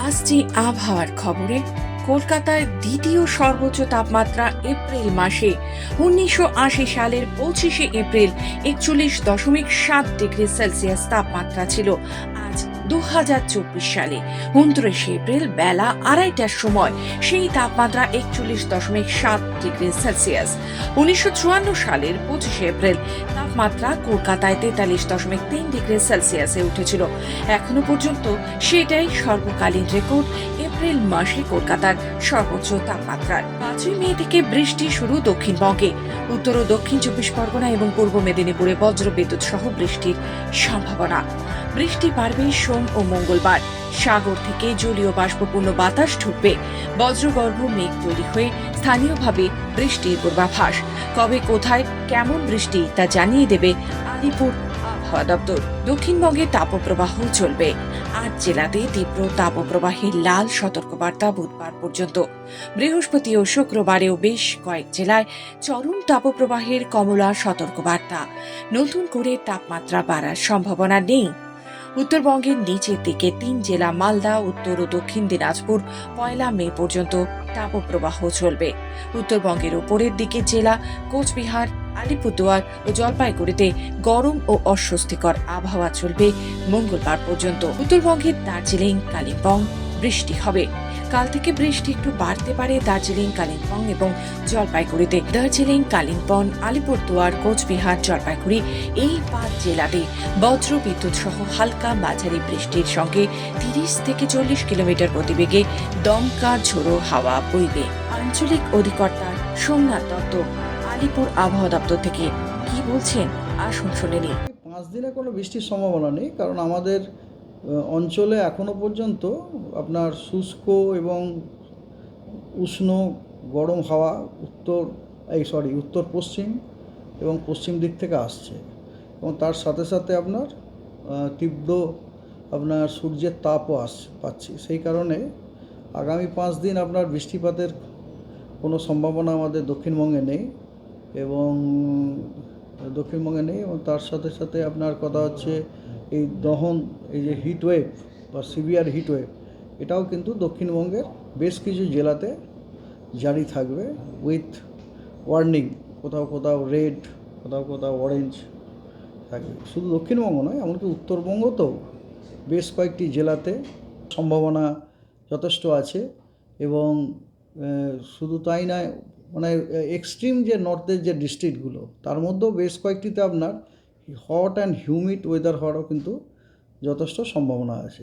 আসছি আবহাওয়ার খবরে। কলকাতায় দ্বিতীয় সর্বোচ্চ তাপমাত্রা এপ্রিল মাসে। উনিশশো আশি সালের পঁচিশে এপ্রিল একচল্লিশ দশমিক সাত ডিগ্রি সেলসিয়াস তাপমাত্রা ছিল। আজ দু সালে। উনত্রিশে এপ্রিল বেলা আড়াইটার সময়, সেই তাপমাত্রা একচল্লিশ দশমিক সাত ডিগ্রি সেলসিয়াস। উনিশশো চুয়ান্ন সালের পঁচিশে এপ্রিল, তাপমাত্রা কলকাতায় তেতাল্লিশ দশমিক তিন ডিগ্রি সেলসিয়াসে উঠেছিল। এখনও পর্যন্ত সেটাই সর্বকালীন রেকর্ড এপ্রিল মাসে কলকাতার সর্বোচ্চ তাপমাত্রা পাঁচই মে থেকে বৃষ্টি শুরু দক্ষিণবঙ্গে। উত্তর ও দক্ষিণ চব্বিশ পরগনা এবং পূর্ব মেদিনীপুরে বজ্র বিদ্যুৎ সহ বৃষ্টির সম্ভাবনা। বৃষ্টি বাড়বে সোম ও মঙ্গলবার সাগর থেকে জলীয় বাষ্পপূর্ণ বাতাস ঢুকবে। বজ্রগর্ভ মেঘ তৈরি হয়ে স্থানীয়ভাবে বৃষ্টির পূর্বাভাস। কবে, কোথায়, কেমন বৃষ্টি তা জানিয়ে দেবে আলিপুর আবহাওয়া দপ্তর। দক্ষিণবঙ্গে তাপপ্রবাহ চলবে। আট জেলাতে তীব্র তাপপ্রবাহের লাল সতর্কবার্তা বুধবার পর্যন্ত। বৃহস্পতি ও শুক্রবারেও বেশ কয়েক জেলায় চরম তাপপ্রবাহের কমলা সতর্কবার্তা। নতুন করে তাপমাত্রা বাড়ার সম্ভাবনা নেই। উত্তরবঙ্গের নিচের দিকে তিন জেলা, মালদা, উত্তর ও দক্ষিণ দিনাজপুর, পয়লা মে পর্যন্ত তাপপ্রবাহ চলবে। উত্তরবঙ্গের উপরের দিকে জেলা, কোচবিহার, আলিপুরদুয়ার ও জলপাইগুড়িতে গরম ও অস্বস্তিকর আবহাওয়া চলবে মঙ্গলবার পর্যন্ত। উত্তরবঙ্গের দার্জিলিং, কালিম্পং বৃষ্টি হবে। কাল থেকে বৃষ্টি একটু বাড়তে পারে দার্জিলিং, কালিম্পং এবং জলপাইগুড়িতে। দার্জিলিং, কালিম্পং, আলিপুরদুয়ার, কোচবিহার, জলপাইগুড়ি এই পাঁচ জেলাতে বজ্র বিদ্যুৎ সহ হালকা মাঝারি বৃষ্টির সঙ্গে তিরিশ থেকে চল্লিশ কিলোমিটার প্রতিবেগে দমকা ঝোড়ো হাওয়া বইবে। আঞ্চলিক অধিকর্তা সোমনাথ দত্ত, আলিপুর আবহাওয়া দপ্তর থেকে কি বলছেন? আসুন শুনে নিন পাঁচ দিনে কোনো বৃষ্টির সম্ভাবনা নেই, কারণ আমাদের অঞ্চলে এখনও পর্যন্ত আপনার শুষ্ক এবং উষ্ণ গরম হাওয়া উত্তর, এই সরি উত্তর পশ্চিম এবং পশ্চিম দিক থেকে আসছে। এবং তার সাথে সাথে আপনার তীব্র আপনার সূর্যের তাপও আস, পাচ্ছি। সেই কারণে আগামী পাঁচ দিন আপনার বৃষ্টিপাতের কোনো সম্ভাবনা আমাদের দক্ষিণবঙ্গে নেই এবং দক্ষিণবঙ্গে নেই এবং তার সাথে সাথে আপনার কথা হচ্ছে এই দহন, এই যে হিট ওয়েভ বা সিভিয়ার হিট ওয়েভ এটাও কিন্তু দক্ষিণবঙ্গের বেশ কিছু জেলাতে জারি থাকবে উইথ ওয়ার্নিং কোথাও কোথাও রেড কোথাও কোথাও অরেঞ্জ থাকবে। শুধু দক্ষিণবঙ্গ নয়, এমনকি উত্তরবঙ্গতেও বেশ কয়েকটি জেলাতে সম্ভাবনা যথেষ্ট আছে এবং শুধু তাই নয় মানে এক্সট্রিম যে নর্থের যে ডিস্ট্রিক্টগুলো তার মধ্যেও বেশ কয়েকটিতে আপনার হট অ্যান্ড হিউমিড ওয়েদার হওয়ারও কিন্তু যথেষ্ট সম্ভাবনা আছে।